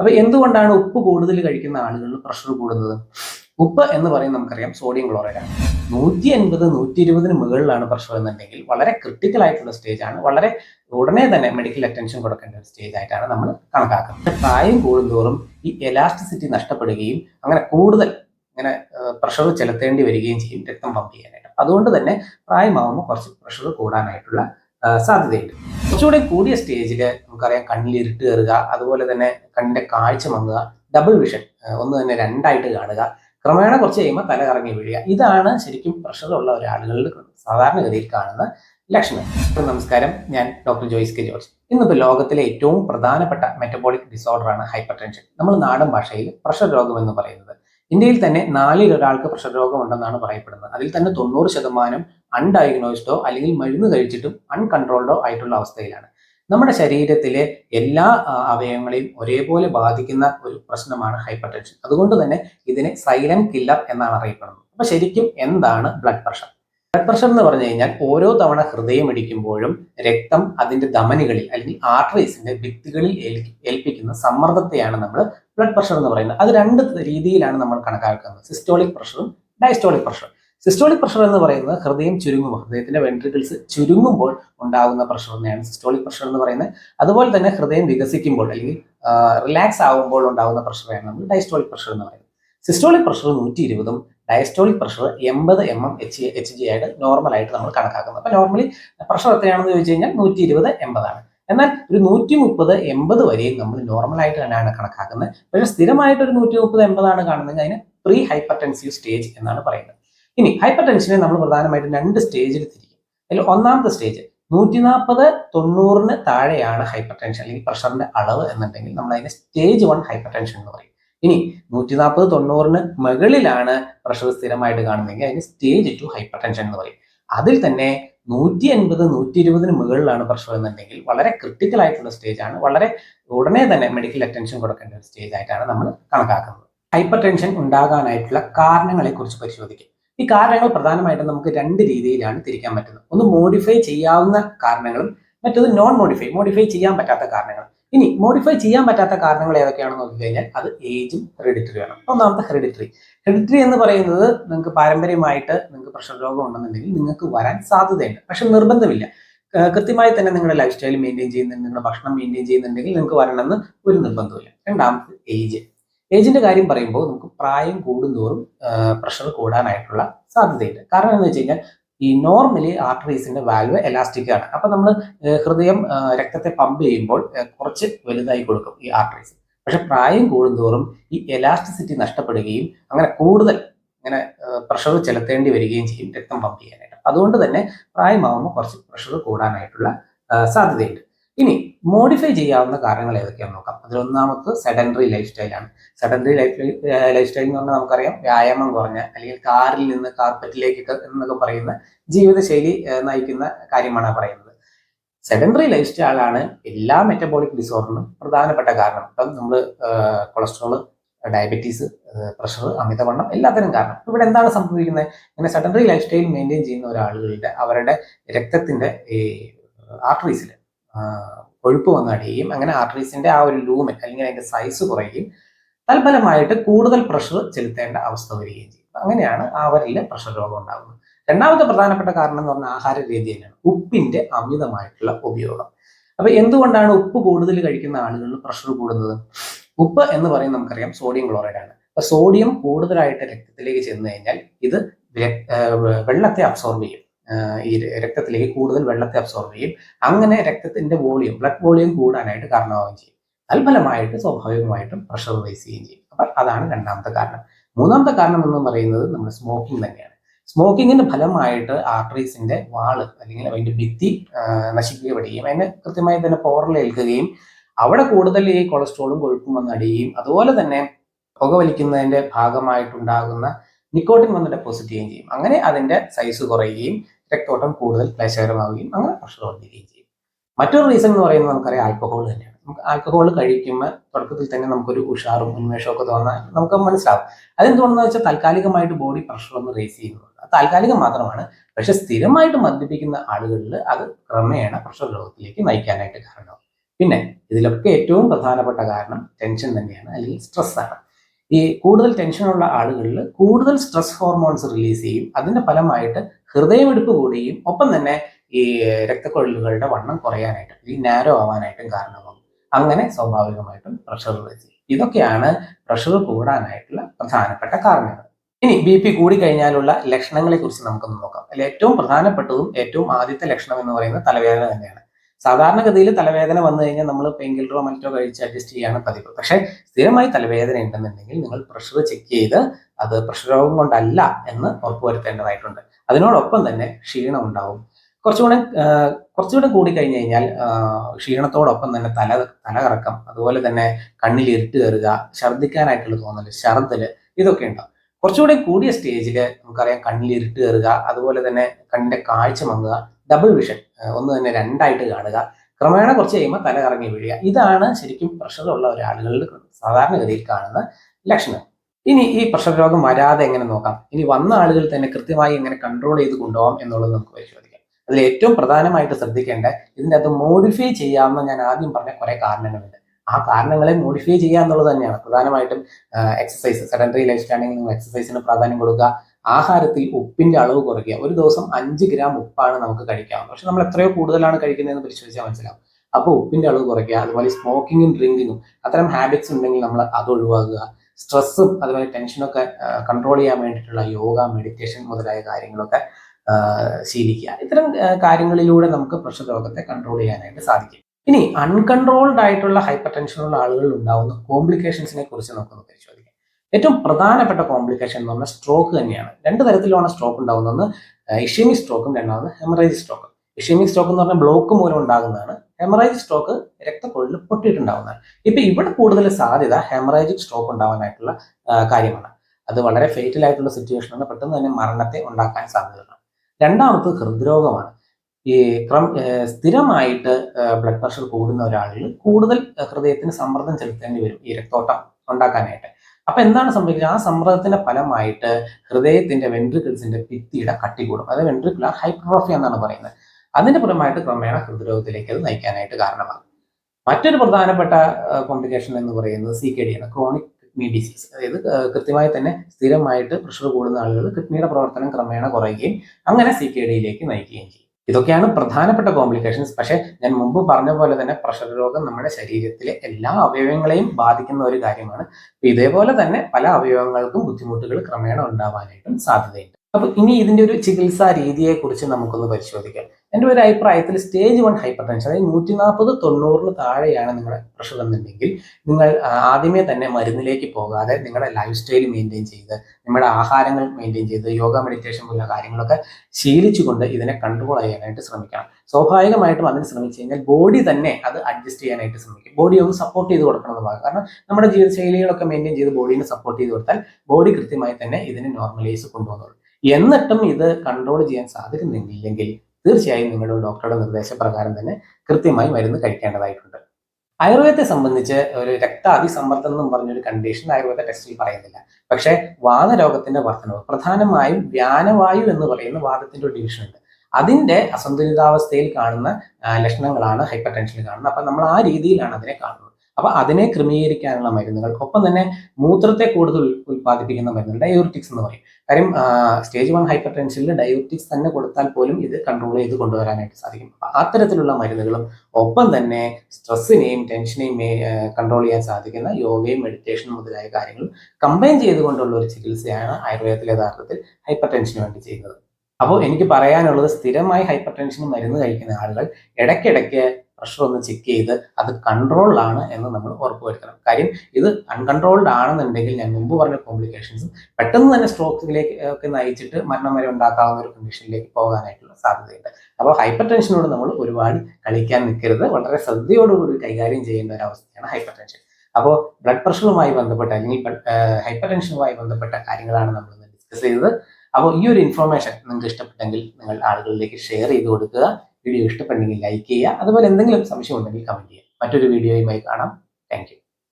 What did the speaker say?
അപ്പൊ എന്തുകൊണ്ടാണ് ഉപ്പ് കൂടുതൽ കഴിക്കുന്ന ആളുകളിൽ പ്രഷർ കൂടുന്നത്? ഉപ്പ് എന്ന് പറയുന്നത് നമുക്കറിയാം സോഡിയം ക്ലോറൈഡ് ആണ്. നൂറ്റി അൻപത് നൂറ്റി ഇരുപതിന് മുകളിലാണ് പ്രഷർ എന്നുണ്ടെങ്കിൽ വളരെ ക്രിട്ടിക്കൽ ആയിട്ടുള്ള സ്റ്റേജ് ആണ്. വളരെ ഉടനെ തന്നെ മെഡിക്കൽ അറ്റൻഷൻ കൊടുക്കേണ്ട ഒരു സ്റ്റേജ് ആയിട്ടാണ് നമ്മൾ കണക്കാക്കുന്നത്. പ്രായം കൂടുന്തോറും ഈ എലാസ്റ്റിസിറ്റി നഷ്ടപ്പെടുകയും അങ്ങനെ കൂടുതൽ ഇങ്ങനെ പ്രഷർ ചെലുത്തേണ്ടി വരികയും ചെയ്യും രക്തം പമ്പ് ചെയ്യാനായിട്ട്. അതുകൊണ്ട് തന്നെ പ്രായമാവുമ്പോൾ കുറച്ച് പ്രഷർ കൂടാനായിട്ടുള്ള സാധ്യതയുണ്ട്. കുറച്ചുകൂടി കൂടിയ സ്റ്റേജിൽ നമുക്കറിയാം കണ്ണിൽ ഇരുട്ട് കയറുക അതുപോലെ തന്നെ കണ്ണിന്റെ കാഴ്ച മങ്ങുക ഡബിൾ വിഷൻ ഒന്ന് തന്നെ രണ്ടായിട്ട് കാണുക ക്രമേണ കുറച്ച് കഴിയുമ്പോൾ തല കറങ്ങി വീഴുക. ഇതാണ് ശരിക്കും പ്രഷർ ഉള്ള ഒരാളുകളിൽ സാധാരണഗതിയിൽ കാണുന്ന ലക്ഷണം. നമസ്കാരം ഞാൻ ഡോക്ടർ ജോയിസ് കെ ജോർജ്. ഇന്നിപ്പോൾ ലോകത്തിലെ ഏറ്റവും പ്രധാനപ്പെട്ട മെറ്റബോളിക് ഡിസോർഡറാണ് ഹൈപ്പർ ടെൻഷൻ നമ്മൾ നാടൻ ഭാഷയിൽ പ്രഷർ രോഗം എന്ന് പറയുന്നത്. ഇന്ത്യയിൽ തന്നെ നാലിൽ ഒരാൾക്ക് പ്രഷർ രോഗം ഉണ്ടെന്നാണ് പറയപ്പെടുന്നത്. അതിൽ തന്നെ തൊണ്ണൂറ് ശതമാനം അൺഡയഗ്നോസ്ഡോ അല്ലെങ്കിൽ മരുന്ന് കഴിച്ചിട്ടും അൺകൺട്രോൾഡോ ആയിട്ടുള്ള അവസ്ഥയിലാണ്. നമ്മുടെ ശരീരത്തിലെ എല്ലാ അവയവങ്ങളെയും ഒരേപോലെ ബാധിക്കുന്ന ഒരു പ്രശ്നമാണ് ഹൈപ്പർ ടെൻഷൻ അതുകൊണ്ട് തന്നെ ഇതിനെ സൈലന്റ് കില്ലർ എന്നാണ് അറിയപ്പെടുന്നത്. അപ്പൊ ശരിക്കും എന്താണ് ബ്ലഡ് പ്രഷർ ബ്ലഡ് പ്രഷർ എന്ന് പറഞ്ഞു കഴിഞ്ഞാൽ ഓരോ തവണ ഹൃദയം ഇടിക്കുമ്പോഴും രക്തം അതിന്റെ ധമനികളിൽ അല്ലെങ്കിൽ ആർട്ടറീസിന്റെ ഭിത്തികളിൽ ഏൽപ്പിക്കുന്ന സമ്മർദ്ദത്തെയാണ് നമ്മൾ ബ്ലഡ് പ്രഷർ എന്ന് പറയുന്നത്. അത് രണ്ട് രീതിയിലാണ് നമ്മൾ കണക്കാക്കുന്നത്. സിസ്റ്റോളിക് പ്രഷറും ഡയസ്റ്റോളിക് പ്രഷറും സിസ്റ്റോളിക് പ്രഷർ എന്ന് പറയുന്നത് ഹൃദയം ചുരുങ്ങുമ്പോൾ ഹൃദയത്തിന്റെ വെൻട്രിക്കിൾസ് ചുരുങ്ങുമ്പോൾ ഉണ്ടാകുന്ന പ്രഷർ തന്നെയാണ് സിസ്റ്റോളിക് പ്രഷർ എന്ന് പറയുന്നത്. അതുപോലെ തന്നെ ഹൃദയം വികസിക്കുമ്പോൾ അല്ലെങ്കിൽ റിലാക്സ് ആകുമ്പോൾ ഉണ്ടാകുന്ന പ്രഷറാണ് നമ്മൾ ഡയസ്റ്റോളിക് പ്രഷർ എന്ന് പറയുന്നത്. സിസ്റ്റോളിക് പ്രഷർ നൂറ്റി ഇരുപതും ഡയസ്റ്റോളിക് പ്രഷർ എൺപത് M M H H G ആയിട്ട് നോർമൽ ആയിട്ട് നമ്മൾ കണക്കാക്കുന്നത്. അപ്പൊ നോർമലി പ്രഷർ എത്രയാണെന്ന് ചോദിച്ചു കഴിഞ്ഞാൽ നൂറ്റി ഇരുപത് എൺപതാണ്. എന്നാൽ ഒരു നൂറ്റി മുപ്പത് എൺപത് വരെയും നമ്മൾ നോർമൽ ആയിട്ട് തന്നെയാണ് കണക്കാക്കുന്നത്. പക്ഷേ സ്ഥിരമായിട്ട് ഒരു നൂറ്റി മുപ്പത് എൺപതാണ് കാണുന്നത് അതിന് പ്രീ ഹൈപ്പർ ടെൻസീവ് സ്റ്റേജ് എന്നാണ് പറയുന്നത്. ഇനി ഹൈപ്പർ ടെൻഷനെ നമ്മൾ പ്രധാനമായിട്ടും രണ്ട് സ്റ്റേജിൽ തിരിക്കും. അതിൽ ഒന്നാമത്തെ സ്റ്റേജ് നൂറ്റി നാൽപ്പത് തൊണ്ണൂറിന് താഴെയാണ് ഹൈപ്പർ ടെൻഷൻ അല്ലെങ്കിൽ പ്രഷറിന്റെ അളവ് എന്നുണ്ടെങ്കിൽ നമ്മൾ അതിനെ സ്റ്റേജ് വൺ ഹൈപ്പർ ടെൻഷൻ എന്ന് പറയും. ഇനി നൂറ്റി നാൽപ്പത് തൊണ്ണൂറിന് മുകളിലാണ് പ്രഷർ സ്ഥിരമായിട്ട് കാണുന്നതെങ്കിൽ അതിന് സ്റ്റേജ് ടു ഹൈപ്പർ ടെൻഷൻ എന്ന് പറയും. അതിൽ തന്നെ നൂറ്റി അൻപത് നൂറ്റി ഇരുപതിന് മുകളിലാണ് പ്രഷർ എന്നുണ്ടെങ്കിൽ വളരെ ക്രിട്ടിക്കൽ ആയിട്ടുള്ള സ്റ്റേജാണ് വളരെ ഉടനെ തന്നെ മെഡിക്കൽ അറ്റൻഷൻ കൊടുക്കേണ്ട ഒരു സ്റ്റേജ് ആയിട്ടാണ് നമ്മൾ കണക്കാക്കുന്നത്. ഹൈപ്പർ ടെൻഷൻ ഉണ്ടാകാനായിട്ടുള്ള കാരണങ്ങളെ കുറിച്ച് പരിശോധിക്കും. ഈ കാരണങ്ങൾ പ്രധാനമായിട്ടും നമുക്ക് രണ്ട് രീതിയിലാണ് തിരിക്കാൻ പറ്റുന്നത്. ഒന്ന് മോഡിഫൈ ചെയ്യാവുന്ന കാരണങ്ങളും മറ്റത് നോൺ മോഡിഫൈ മോഡിഫൈ ചെയ്യാൻ പറ്റാത്ത കാരണങ്ങൾ ഇനി മോഡിഫൈ ചെയ്യാൻ പറ്റാത്ത കാരണങ്ങൾ ഏതൊക്കെയാണെന്ന് നോക്കിക്കഴിഞ്ഞാൽ അത് ഏജും ഹെറിഡിറ്ററി ആണ്. ഒന്നാമത്തെ ഹെറിഡിറ്ററി ഹെറിഡിറ്ററി എന്ന് പറയുന്നത് നിങ്ങൾക്ക് പാരമ്പര്യമായിട്ട് നിങ്ങൾക്ക് പ്രഷർ രോഗം ഉണ്ടെന്നുണ്ടെങ്കിൽ നിങ്ങൾക്ക് വരാൻ സാധ്യതയുണ്ട്. പക്ഷെ നിർബന്ധമില്ല. കൃത്യമായി തന്നെ നിങ്ങളുടെ ലൈഫ് സ്റ്റൈൽ മെയിന്റെയിൻ ചെയ്യുന്നുണ്ട് നിങ്ങളുടെ ഭക്ഷണം മെയിന്റെയിൻ ചെയ്യുന്നുണ്ടെങ്കിൽ നിങ്ങൾക്ക് വരണമെന്ന് ഒരു നിർബന്ധമില്ല രണ്ടാമത് ഏജ് ഏജിന്റെ കാര്യം പറയുമ്പോൾ നമുക്ക് പ്രായം കൂടുന്തോറും പ്രഷർ കൂടാനായിട്ടുള്ള സാധ്യതയുണ്ട്. കാരണം എന്ന് വെച്ച് കഴിഞ്ഞാൽ ഈ നോർമലി ആർട്ടറീസിന്റെ വാൽവ് എലാസ്റ്റിക് ആണ്. അപ്പൊ നമ്മൾ ഹൃദയം രക്തത്തെ പമ്പ് ചെയ്യുമ്പോൾ കുറച്ച് വലുതായി കൊടുക്കും ഈ ആർട്ടറീസ് പക്ഷെ പ്രായം കൂടുന്തോറും ഈ എലാസ്റ്റിസിറ്റി നഷ്ടപ്പെടുകയും അങ്ങനെ കൂടുതൽ ഇങ്ങനെ പ്രഷർ ചെലുത്തേണ്ടി വരികയും ചെയ്യും രക്തം പമ്പ് ചെയ്യാനായിട്ട്. അതുകൊണ്ട് തന്നെ പ്രായമാകുമ്പോൾ കുറച്ച് പ്രഷർ കൂടാനായിട്ടുള്ള സാധ്യതയുണ്ട്. ഇനി മോഡിഫൈ ചെയ്യാവുന്ന കാര്യങ്ങൾ ഏതൊക്കെയാണെന്ന് നോക്കാം. അതിലൊന്നാമത് സെഡൻഡറി ലൈഫ് സ്റ്റൈലാണ് സെഡൻഡറി ലൈഫ് ലൈഫ് സ്റ്റൈൽ എന്ന് പറഞ്ഞാൽ നമുക്കറിയാം വ്യായാമം കുറഞ്ഞ അല്ലെങ്കിൽ കാറിൽ നിന്ന് കാർപ്പറ്റിലേക്ക് എന്നൊക്കെ പറയുന്ന ജീവിതശൈലി നയിക്കുന്ന കാര്യമാണ് പറയുന്നത്. സെഡൻഡറി ലൈഫ് സ്റ്റൈലാണ് എല്ലാ മെറ്റബോളിക് ഡിസോർഡറിനും പ്രധാനപ്പെട്ട കാരണം. ഇപ്പം നമ്മൾ കൊളസ്ട്രോൾ ഡയബറ്റീസ് പ്രഷർ അമിതവണ്ണം എല്ലാത്തിനും കാരണം. ഇവിടെ എന്താണ് സംഭവിക്കുന്നത്? ഇങ്ങനെ സെഡൻഡറി ലൈഫ് സ്റ്റൈൽ മെയിന്റെയിൻ ചെയ്യുന്ന ഒരാളുകളുടെ അവരുടെ രക്തത്തിന്റെ ഈ ആർട്ടറീസിൽ കൊഴുപ്പ് വന്നടിയും അങ്ങനെ ആർട്ടറീസിന്റെ ആ ഒരു ലൂമൻ അല്ലെങ്കിൽ അതിന്റെ സൈസ് കുറയുകയും തൽഫലമായിട്ട് കൂടുതൽ പ്രഷർ ചെലുത്തേണ്ട അവസ്ഥ വരികയും ചെയ്യും. അങ്ങനെയാണ് അവരിൽ പ്രഷർ രോഗം ഉണ്ടാകുന്നത് രണ്ടാമത്തെ പ്രധാനപ്പെട്ട കാരണം എന്ന് പറഞ്ഞാൽ ആഹാര രീതി തന്നെയാണ്. ഉപ്പിന്റെ അമിതമായിട്ടുള്ള ഉപയോഗം. അപ്പൊ എന്തുകൊണ്ടാണ് ഉപ്പ് കൂടുതൽ കഴിക്കുന്ന ആളുകളിൽ പ്രഷർ കൂടുന്നത്? ഉപ്പ് എന്ന് പറയുന്നത് നമുക്കറിയാം സോഡിയം ക്ലോറൈഡ് ആണ്. അപ്പൊ സോഡിയം കൂടുതലായിട്ട് രക്തത്തിലേക്ക് ചെന്ന് കഴിഞ്ഞാൽ ഇത് വെള്ളത്തെ അബ്സോർബ് ചെയ്യും. ഈ രക്തത്തിലേക്ക് കൂടുതൽ വെള്ളത്തെ അബ്സോർബ് ചെയ്യും. അങ്ങനെ രക്തത്തിന്റെ വോളിയം ബ്ലഡ് വോളിയം കൂടാനായിട്ട് കാരണമാവുകയും ചെയ്യും. തൽഫലമായിട്ട് സ്വാഭാവികമായിട്ടും പ്രഷർ റൈസ് ചെയ്യുകയും ചെയ്യും. അപ്പൊ അതാണ് രണ്ടാമത്തെ കാരണം. മൂന്നാമത്തെ കാരണം എന്ന് പറയുന്നത് നമ്മുടെ സ്മോക്കിംഗ് തന്നെയാണ്. സ്മോക്കിങ്ങിന്റെ ഫലമായിട്ട് ആർട്ടറീസിന്റെ വാൾ അല്ലെങ്കിൽ അതിന്റെ ഭിത്തി നശിക്കപ്പെടുകയും അതിന് കൃത്യമായി തന്നെ പോറലേൽക്കുകയും അവിടെ കൂടുതൽ ഈ കൊളസ്ട്രോളും കൊഴുപ്പും വന്നടിയുകയും അതുപോലെ തന്നെ പുക വലിക്കുന്നതിന്റെ ഭാഗമായിട്ടുണ്ടാകുന്ന നിക്കോട്ടിൻ വന്ന് ഡെപ്പോസിറ്റ് ചെയ്യുകയും ചെയ്യും. അങ്ങനെ അതിന്റെ സൈസ് കുറയുകയും രക്തോട്ടം കൂടുതൽ ക്ലേശകരമാവുകയും അങ്ങനെ പ്രഷർ വർദ്ധിക്കുകയും ചെയ്യും. മറ്റൊരു റീസൺ എന്ന് പറയുന്നത് നമുക്കറിയാം ആൽക്കഹോൾ തന്നെയാണ്. നമുക്ക് ആൽക്കഹോൾ കഴിക്കുമ്പോൾ തുടക്കത്തിൽ തന്നെ നമുക്കൊരു ഉഷാറും ഉന്മേഷവും ഒക്കെ തോന്നാൻ നമുക്ക് മനസ്സിലാവും. അതെന്തുകൊണ്ടെന്ന് വെച്ചാൽ താൽക്കാലികമായിട്ട് ബോഡി പ്രഷർ ഒന്ന് റേസ് ചെയ്യുന്നുണ്ട്. അത് താൽക്കാലികം മാത്രമാണ്. പക്ഷെ സ്ഥിരമായിട്ട് മദ്യപിക്കുന്ന ആളുകളിൽ അത് ക്രമേണ പ്രഷർ രോഗത്തിലേക്ക് നയിക്കാനായിട്ട് കാരണമാവും. പിന്നെ ഇതിലൊക്കെ ഏറ്റവും പ്രധാനപ്പെട്ട കാരണം ടെൻഷൻ തന്നെയാണ് അല്ലെങ്കിൽ സ്ട്രെസ് ആണ്. ഈ കൂടുതൽ ടെൻഷനുള്ള ആളുകളിൽ കൂടുതൽ സ്ട്രെസ് ഹോർമോൺസ് റിലീസ് ചെയ്യും. അതിന്റെ ഫലമായിട്ട് ഹൃദയമെടുപ്പ് കൂടുകയും ഒപ്പം തന്നെ ഈ രക്തക്കൊഴലുകളുടെ വണ്ണം കുറയാനായിട്ടും ഈ നാരോ ആവാനായിട്ടും കാരണമാകും. അങ്ങനെ സ്വാഭാവികമായിട്ടും പ്രഷർ റൈസ് ചെയ്യും. ഇതൊക്കെയാണ് പ്രഷർ കൂടാനായിട്ടുള്ള പ്രധാനപ്പെട്ട കാരണങ്ങൾ. ഇനി ബി പി കൂടിക്കഴിഞ്ഞാലുള്ള ലക്ഷണങ്ങളെ കുറിച്ച് നമുക്കൊന്ന് നോക്കാം. അതിൽ ഏറ്റവും പ്രധാനപ്പെട്ടതും ഏറ്റവും ആദ്യത്തെ ലക്ഷണം എന്ന് പറയുന്നത് തലവേദന തന്നെയാണ്. സാധാരണഗതിയിൽ തലവേദന വന്നു കഴിഞ്ഞാൽ നമ്മൾ പെയിൻ കില്ലറോ മറ്റോ കഴിച്ച് അഡ്ജസ്റ്റ് ചെയ്യാണ് പതിവ്. പക്ഷേ സ്ഥിരമായി തലവേദന ഉണ്ടെന്നുണ്ടെങ്കിൽ നിങ്ങൾ പ്രഷർ ചെക്ക് ചെയ്ത് അത് പ്രഷർ രോഗം കൊണ്ടല്ല എന്ന് ഉറപ്പുവരുത്തേണ്ടതായിട്ടുണ്ട് അതിനോടൊപ്പം തന്നെ ക്ഷീണം ഉണ്ടാവും. കുറച്ചുകൂടെ കുറച്ചുകൂടെ കൂടി കഴിഞ്ഞു കഴിഞ്ഞാൽ ക്ഷീണത്തോടൊപ്പം തന്നെ തല തലകറക്കം അതുപോലെ തന്നെ കണ്ണിൽ ഇരുട്ട് കയറുക ഛർദ്ദിക്കാനായിട്ടുള്ള തോന്നൽ ഛർദ്ദൽ ഇതൊക്കെ ഉണ്ടാവും. കുറച്ചുകൂടെ കൂടിയ സ്റ്റേജിൽ നമുക്കറിയാം കണ്ണിൽ ഇരുട്ട് കയറുക അതുപോലെ തന്നെ കണ്ണിന്റെ കാഴ്ച മങ്ങുക ഡബിൾ വിഷൻ ഒന്ന് തന്നെ രണ്ടായിട്ട് കാണുക. ക്രമേണ കുറച്ച് കഴിയുമ്പോൾ തല കറങ്ങി വീഴുക. ഇതാണ് ശരിക്കും പ്രഷർ ഉള്ള ഒരാളുകളിൽ സാധാരണഗതിയിൽ കാണുന്ന ലക്ഷണം. ഇനി ഈ പ്രഷർ രോഗം വരാതെ എങ്ങനെ നോക്കാം? ഇനി വന്ന ആളുകൾ തന്നെ കൃത്യമായി എങ്ങനെ കൺട്രോൾ ചെയ്ത് കൊണ്ടുപോകാം എന്നുള്ളത് നമുക്ക് പരിശോധിക്കാം. അതിൽ ഏറ്റവും പ്രധാനമായിട്ട് ശ്രദ്ധിക്കേണ്ട ഇതിന്റെ അത് മോഡിഫൈ ചെയ്യാമെന്ന് ഞാൻ ആദ്യം പറഞ്ഞ കുറെ കാരണങ്ങളുണ്ട്. ആ കാരണങ്ങളെ മോഡിഫൈ ചെയ്യുക എന്നുള്ളത് തന്നെയാണ്. പ്രധാനമായിട്ടും എക്സസൈസ് സെഡൻഡറി ലൈഫ് സ്റ്റൈലിൽ നിങ്ങൾ എക്സസൈസിന് പ്രാധാന്യം കൊടുക്കുക. ആഹാരത്തിൽ ഉപ്പിന്റെ അളവ് കുറയ്ക്കുക. ഒരു ദിവസം അഞ്ച് ഗ്രാം ഉപ്പാണ് നമുക്ക് കഴിക്കാവുന്നത് പക്ഷെ നമ്മൾ എത്രയോ കൂടുതലാണ് കഴിക്കുന്നതെന്ന് പരിശോധിച്ചാൽ മനസ്സിലാവും. അപ്പോൾ ഉപ്പിന്റെ അളവ് കുറയ്ക്കുക അതുപോലെ സ്മോക്കിങ്ങും ഡ്രിങ്കിങ്ങും അത്തരം ഹാബിറ്റ്സ് ഉണ്ടെങ്കിൽ നമ്മൾ അത് ഒഴിവാക്കുക. സ്ട്രെസ്സും അതുപോലെ ടെൻഷനൊക്കെ കൺട്രോൾ ചെയ്യാൻ വേണ്ടിയിട്ടുള്ള യോഗ മെഡിറ്റേഷൻ മുതലായ കാര്യങ്ങളൊക്കെ ശീലിക്കുക. ഇത്തരം കാര്യങ്ങളിലൂടെ നമുക്ക് പ്രഷർ രോഗത്തെ കൺട്രോൾ ചെയ്യാനായിട്ട് സാധിക്കും. ഇനി അൺകൺട്രോൾഡ് ആയിട്ടുള്ള ഹൈപ്പർ ടെൻഷനുള്ള ആളുകളിൽ ഉണ്ടാവുന്ന കോംപ്ലിക്കേഷൻസിനെ കുറിച്ച് നമുക്കൊന്ന് പരിശോധിക്കാം. ഏറ്റവും പ്രധാനപ്പെട്ട കോംപ്ലിക്കേഷൻ എന്ന് പറഞ്ഞാൽ സ്ട്രോക്ക് തന്നെയാണ്. രണ്ട് തരത്തിലാണ് സ്ട്രോക്ക് ഉണ്ടാകുന്നത് ഇഷ്യമിക് സ്ട്രോക്കും രണ്ടാമത് ഹെമറേജ് സ്ട്രോക്ക് ഇഷ്യമിക് സ്ട്രോക്ക് എന്ന് പറഞ്ഞാൽ ബ്ലോക്ക് മൂലം ഉണ്ടാകുന്നതാണ്. ഹെമറേജ് സ്ട്രോക്ക് രക്തക്കൊഴലിൽ പൊട്ടിയിട്ടുണ്ടാകുന്നതാണ്. ഇപ്പൊ ഇവിടെ കൂടുതൽ സാധ്യത ഹെമറേജിക് സ്ട്രോക്ക് ഉണ്ടാകാനായിട്ടുള്ള കാര്യമാണ്. അത് വളരെ ഫേറ്റൽ ആയിട്ടുള്ള സിറ്റുവേഷനാണ് പെട്ടെന്ന് തന്നെ മരണത്തെ ഉണ്ടാക്കാൻ സാധ്യതയാണ് രണ്ടാമത് ഹൃദ്രോഗമാണ്. ഈ ക്രം സ്ഥിരമായിട്ട് ബ്ലഡ് പ്രഷർ കൂടുന്ന ഒരാളിൽ കൂടുതൽ ഹൃദയത്തിന് സമ്മർദ്ദം ചെലുത്തേണ്ടി വരും ഈ രക്തോട്ടം ഉണ്ടാക്കാനായിട്ട്. അപ്പൊ എന്താണ് സംഭവിക്കുന്നത്? ആ സമ്മർദ്ദത്തിന്റെ ഫലമായിട്ട് ഹൃദയത്തിന്റെ വെൻട്രിക്കിൾസിന്റെ ഭിത്തിയുടെ കട്ടി കൂടും. അത് വെൻട്രിക്കുലർ ഹൈപ്പർട്രോഫി എന്നാണ് പറയുന്നത്. അതിന്റെ ഫലമായിട്ട് ക്രമേണ ഹൃദ്രോഗത്തിലേക്ക് അത് നയിക്കാനായിട്ട് കാരണമാകും. മറ്റൊരു പ്രധാനപ്പെട്ട കോംപ്ലിക്കേഷൻ എന്ന് പറയുന്നത് സി കെ ഡി ആണ്. ക്രോണിക് കിഡ്നി ഡിസീസ് അതായത് കൃത്യമായി തന്നെ സ്ഥിരമായിട്ട് പ്രഷർ കൂടുന്ന ആളുകൾ കിഡ്നിയുടെ പ്രവർത്തനം ക്രമേണ കുറയുകയും അങ്ങനെ സി കെ ഡിയിലേക്ക് നയിക്കുകയും ചെയ്യും. ഇതൊക്കെയാണ് പ്രധാനപ്പെട്ട കോംപ്ലിക്കേഷൻസ് പക്ഷേ ഞാൻ മുമ്പ് പറഞ്ഞ പോലെ തന്നെ പ്രഷർ രോഗം നമ്മുടെ ശരീരത്തിലെ എല്ലാ അവയവങ്ങളെയും ബാധിക്കുന്ന ഒരു കാര്യമാണ്. ഇതേപോലെ തന്നെ പല അവയവങ്ങൾക്കും ബുദ്ധിമുട്ടുകൾ ക്രമേണ ഉണ്ടാവാനായിട്ടും സാധ്യതയുണ്ട്. അപ്പൊ ഇനി ഇതിന്റെ ഒരു ചികിത്സാ രീതിയെ കുറിച്ച് നമുക്കൊന്ന് പരിശോധിക്കാം. എന്റെ ഒരു അഭിപ്രായത്തിൽ സ്റ്റേജ് വൺ ഹൈപ്പർ ടെൻഷൻ അതായത് നൂറ്റി നാൽപ്പത് തൊണ്ണൂറിന് താഴെയാണ് നിങ്ങളുടെ പ്രഷർ എന്നുണ്ടെങ്കിൽ നിങ്ങൾ ആദ്യമേ തന്നെ മരുന്നിലേക്ക് പോകാതെ നിങ്ങളുടെ ലൈഫ് സ്റ്റൈൽ മെയിന്റെയിൻ ചെയ്ത് നിങ്ങളുടെ ആഹാരങ്ങൾ മെയിന്റെയിൻ ചെയ്ത് യോഗ മെഡിറ്റേഷൻ പോലുള്ള കാര്യങ്ങളൊക്കെ ശീലിച്ചുകൊണ്ട് ഇതിനെ കൺട്രോൾ ചെയ്യാനായിട്ട് ശ്രമിക്കണം. സ്വാഭാവികമായിട്ടും അതിന് ശ്രമിച്ചു കഴിഞ്ഞാൽ ബോഡി തന്നെ അത് അഡ്ജസ്റ്റ് ചെയ്യാനായിട്ട് ശ്രമിക്കും. ബോഡി ഒന്ന് സപ്പോർട്ട് ചെയ്ത് കൊടുക്കണം ഭാഗം കാരണം നമ്മുടെ ജീവിതശൈലികളൊക്കെ മെയിന്റെയിൻ ചെയ്ത് ബോഡീനെ സപ്പോർട്ട് ചെയ്ത് കൊടുത്താൽ ബോഡി കൃത്യമായി തന്നെ ഇതിനെ നോർമലൈസ് കൊണ്ടുവന്നോളൂ എന്നിട്ടും ഇത് കൺട്രോൾ ചെയ്യാൻ സാധിക്കുന്നില്ലെങ്കിൽ തീർച്ചയായും നിങ്ങളുടെ ഡോക്ടറുടെ നിർദ്ദേശപ്രകാരം തന്നെ കൃത്യമായി മരുന്ന് കഴിക്കേണ്ടതായിട്ടുണ്ട്. ആയുർവേദത്തെ സംബന്ധിച്ച് ഒരു രക്താതിസമ്മർദ്ദം എന്നും പറഞ്ഞൊരു കണ്ടീഷൻ ആയുർവേദ ടെസ്റ്റിൽ പറയുന്നില്ല. പക്ഷേ വാതരോഗത്തിന്റെ വർധനവ് പ്രധാനമായും വ്യാനവായു എന്ന് പറയുന്ന വാദത്തിന്റെ ഒരു ഡിവിഷൻ ഉണ്ട്. അതിന്റെ അസന്തുലിതാവസ്ഥയിൽ കാണുന്ന ലക്ഷണങ്ങളാണ് ഹൈപ്പർ ടെൻഷനിൽ കാണുന്നത്. അപ്പൊ നമ്മൾ ആ രീതിയിലാണ് അതിനെ കാണുന്നത്. അപ്പൊ അതിനെ ക്രമീകരിക്കാനുള്ള മരുന്നുകൾ ഒപ്പം തന്നെ മൂത്രത്തെ കൂടുതൽ ഉൽപ്പാദിപ്പിക്കുന്ന മരുന്നുകൾ ഡയോറിറ്റിക്സ് എന്ന് പറയും. കാര്യം സ്റ്റേജ് വൺ ഹൈപ്പർ ടെൻഷനിൽ ഡയോറിറ്റിക്സ് തന്നെ കൊടുത്താൽ പോലും ഇത് കൺട്രോൾ ചെയ്ത് കൊണ്ടുവരാനായിട്ട് സാധിക്കും. അപ്പൊ അത്തരത്തിലുള്ള മരുന്നുകളും ഒപ്പം തന്നെ സ്ട്രെസ്സിനെയും ടെൻഷനെയും കൺട്രോൾ ചെയ്യാൻ സാധിക്കുന്ന യോഗയും മെഡിറ്റേഷനും മുതലായ കാര്യങ്ങളും കമ്പൈൻ ചെയ്തുകൊണ്ടുള്ള ഒരു ചികിത്സയാണ് ആയുർവേദത്തിൽ യഥാർത്ഥത്തിൽ ഹൈപ്പർ ടെൻഷന് വേണ്ടി ചെയ്യുന്നത്. അപ്പോൾ എനിക്ക് പറയാനുള്ളത് സ്ഥിരമായി ഹൈപ്പർ ടെൻഷന് മരുന്ന് കഴിക്കുന്ന ആളുകൾ ഇടയ്ക്കിടയ്ക്ക് പ്രഷർ ഒന്ന് ചെക്ക് ചെയ്ത് അത് കൺട്രോളിലാണ് എന്ന് നമ്മൾ ഉറപ്പുവരുത്തണം. കാര്യം ഇത് അൺകൺട്രോൾഡ് ആണെന്നുണ്ടെങ്കിൽ ഞാൻ മുമ്പ് പറഞ്ഞ കോംപ്ലിക്കേഷൻസ് പെട്ടെന്ന് തന്നെ സ്ട്രോക്കിലേക്ക് ഒക്കെ നയിച്ചിട്ട് മരണം വരെ ഉണ്ടാക്കാവുന്ന ഒരു കണ്ടീഷനിലേക്ക് പോകാനായിട്ടുള്ള സാധ്യതയുണ്ട്. അപ്പോൾ ഹൈപ്പർ ടെൻഷനോട് നമ്മൾ ഒരുപാട് കളിക്കാൻ നിൽക്കരുത്. വളരെ ശ്രദ്ധയോടുകൂടി കൈകാര്യം ചെയ്യേണ്ട ഒരു അവസ്ഥയാണ് ഹൈപ്പർ ടെൻഷൻ അപ്പോൾ ബ്ലഡ് പ്രഷറുമായി ബന്ധപ്പെട്ട അല്ലെങ്കിൽ ഹൈപ്പർ ടെൻഷനുമായി ബന്ധപ്പെട്ട കാര്യങ്ങളാണ് നമ്മൾ ഡിസ്കസ് ചെയ്തത്. അപ്പോൾ ഈ ഒരു ഇൻഫർമേഷൻ നിങ്ങൾക്ക് ഇഷ്ടപ്പെട്ടെങ്കിൽ നിങ്ങൾ ആളുകളിലേക്ക് ഷെയർ ചെയ്ത് കൊടുക്കുക. വീഡിയോ ഇഷ്ടപ്പെട്ടെങ്കിൽ ലൈക്ക് ചെയ്യുക. അതുപോലെ എന്തെങ്കിലും സംശയം ഉണ്ടെങ്കിൽ കമന്റ് ചെയ്യുക. മറ്റൊരു വീഡിയോയുമായി കാണാം. താങ്ക്